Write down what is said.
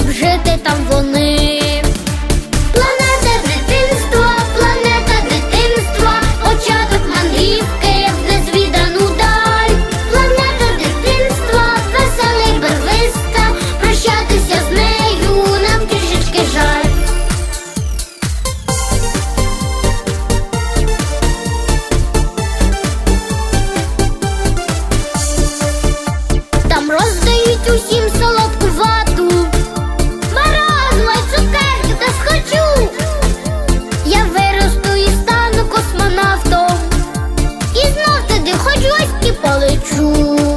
щоб жити там вони. Планета дитинства, планета дитинства, початок мандрівки в незвідану даль. Планета дитинства, веселий барвиста, прощатися з нею нам трішечки жаль. я лечу.